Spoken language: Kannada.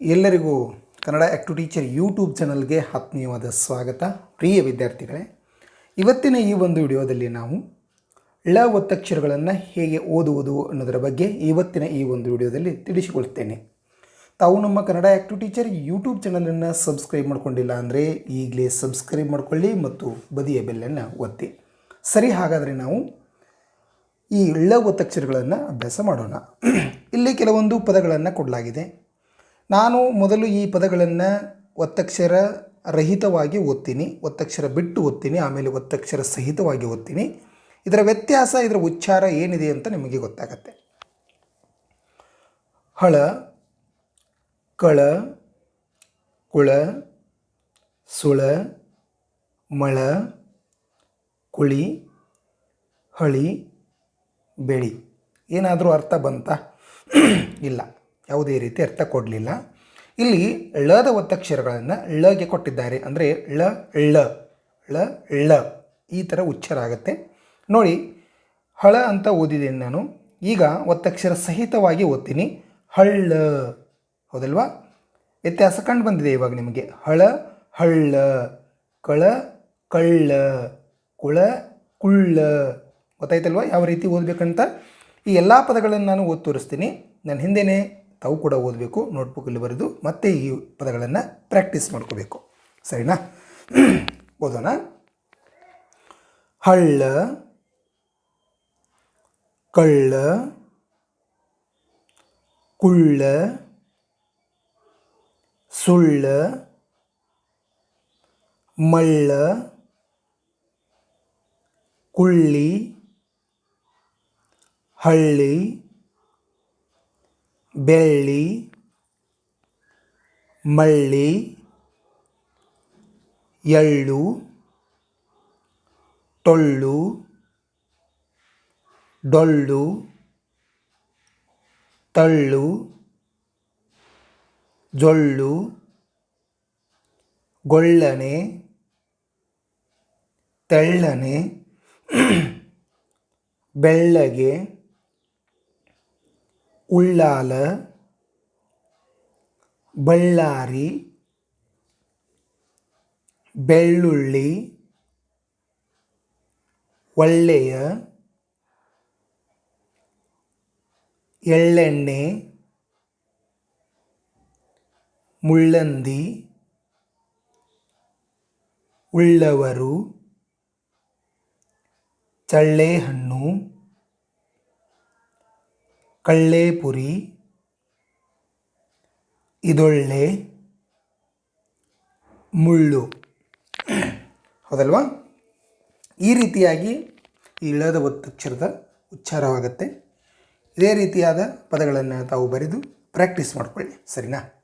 ಎಲ್ಲರಿಗೂ ಕನ್ನಡ ಆ್ಯಕ್ಟು ಟೀಚರ್ ಯೂಟ್ಯೂಬ್ ಚಾನಲ್ಗೆ ಆತ್ಮೀಯವಾದ ಸ್ವಾಗತ. ಪ್ರಿಯ ವಿದ್ಯಾರ್ಥಿಗಳೇ, ಇವತ್ತಿನ ಈ ಒಂದು ವಿಡಿಯೋದಲ್ಲಿ ನಾವು ಳ ಒತ್ತಕ್ಷರಗಳನ್ನು ಹೇಗೆ ಓದುವುದು ಅನ್ನೋದರ ಬಗ್ಗೆ ಇವತ್ತಿನ ಈ ಒಂದು ವಿಡಿಯೋದಲ್ಲಿ ತಿಳಿಸಿಕೊಳ್ತೇನೆ. ತಾವು ನಮ್ಮ ಕನ್ನಡ ಆ್ಯಕ್ಟು ಟೀಚರ್ ಯೂಟ್ಯೂಬ್ ಚಾನಲನ್ನು ಸಬ್ಸ್ಕ್ರೈಬ್ ಮಾಡ್ಕೊಂಡಿಲ್ಲ ಅಂದರೆ ಈಗಲೇ ಸಬ್ಸ್ಕ್ರೈಬ್ ಮಾಡ್ಕೊಳ್ಳಿ ಮತ್ತು ಬದಿಯ ಬೆಲ್ಲನ್ನು ಒತ್ತಿ. ಸರಿ, ಹಾಗಾದರೆ ನಾವು ಈ ಳ ಒತ್ತಕ್ಷರಗಳನ್ನು ಅಭ್ಯಾಸ ಮಾಡೋಣ. ಇಲ್ಲಿ ಕೆಲವೊಂದು ಪದಗಳನ್ನು ಕೊಡಲಾಗಿದೆ. ನಾನು ಮೊದಲು ಈ ಪದಗಳನ್ನು ಒತ್ತಕ್ಷರ ರಹಿತವಾಗಿ ಓದ್ತೀನಿ, ಒತ್ತಕ್ಷರ ಬಿಟ್ಟು ಓದ್ತೀನಿ, ಆಮೇಲೆ ಒತ್ತಕ್ಷರ ಸಹಿತವಾಗಿ ಓದ್ತೀನಿ. ಇದರ ವ್ಯತ್ಯಾಸ, ಇದರ ಉಚ್ಚಾರ ಏನಿದೆ ಅಂತ ನಿಮಗೆ ಗೊತ್ತಾಗತ್ತೆ. ಹಳ, ಕಳ, ಕುಳ, ಸುಳ, ಮಳ, ಕುಳಿ, ಹಳಿ, ಬೆಳಿ. ಏನಾದರೂ ಅರ್ಥ ಬಂತಾ? ಇಲ್ಲ. ಯಾವುದೇ ರೀತಿ ಅರ್ಥ ಕೊಡಲಿಲ್ಲ. ಇಲ್ಲಿ ಳದ ಒತ್ತಕ್ಷರಗಳನ್ನು ಳಗೆ ಕೊಟ್ಟಿದ್ದಾರೆ. ಅಂದರೆ ಳ ಳ ಳ ಳ ಈ ಥರ ಉಚ್ಚಾರ ಆಗುತ್ತೆ. ನೋಡಿ, ಹಳ ಅಂತ ಓದಿದ್ದೇನೆ ನಾನು. ಈಗ ಒತ್ತಕ್ಷರ ಸಹಿತವಾಗಿ ಓದ್ತೀನಿ. ಹಳ್ಳ, ಹೌದಲ್ವಾ? ವ್ಯತ್ಯಾಸ ಕಂಡು ಬಂದಿದೆ ಇವಾಗ ನಿಮಗೆ. ಹಳ, ಹಳ್ಳ, ಕಳ, ಕಳ್ಳ, ಕುಳ, ಕುಳ್ಳ. ಗೊತ್ತಾಯ್ತಲ್ವ ಯಾವ ರೀತಿ ಓದಬೇಕಂತ? ಈ ಎಲ್ಲ ಪದಗಳನ್ನು ನಾನು ಓದಿ ತೋರಿಸ್ತೀನಿ. ನಾನು ಹಿಂದೆಯೇ ತಾವು ಕೂಡ ಓದಬೇಕು ನೋಟ್ಬುಕ್ಕಲ್ಲಿ ಬರೆದು ಮತ್ತೆ ಈ ಪದಗಳನ್ನು ಪ್ರಾಕ್ಟೀಸ್ ಮಾಡ್ಕೋಬೇಕು. ಸರಿನಾ? ಓದೋಣ. ಹಳ್ಳ, ಕಳ್ಳ, ಕುಳ್ಳ, ಸುಳ್ಳ, ಮಳ್ಳ, ಕುಳ್ಳಿ, ಹಳ್ಳಿ ಬೆಳ್ಳಿ ಮಳ್ಳಿ ಎಳ್ಳು ಟೊಳ್ಳು ಡೊಳ್ಳು ತಳ್ಳು ಜೊಳ್ಳು ಗೊಳ್ಳನೆ ತೆಳ್ಳನೆ ಬೆಳ್ಳಗೆ ಉಳ್ಳಾಲ ಬಳ್ಳಾರಿ ಬೆಳ್ಳುಳ್ಳಿ ಒಳ್ಳೆಯ ಎಳ್ಳೆಣ್ಣೆ ಮುಳ್ಳಂದಿ ಉಳ್ಳವರು ಚಳ್ಳೆಹಣ್ಣು ಕಳ್ಳೆಪುರಿ, ಇದೊಳ್ಳೆ ಮುಳ್ಳು. ಹೌದಲ್ವಾ? ಈ ರೀತಿಯಾಗಿ ಈ ಇಳದ ಒತ್ತಕ್ಷರದ ಉಚ್ಚಾರವಾಗುತ್ತೆ. ಇದೇ ರೀತಿಯಾದ ಪದಗಳನ್ನು ತಾವು ಬರೆದು ಪ್ರಾಕ್ಟೀಸ್ ಮಾಡಿಕೊಳ್ಳಿ. ಸರಿನಾ?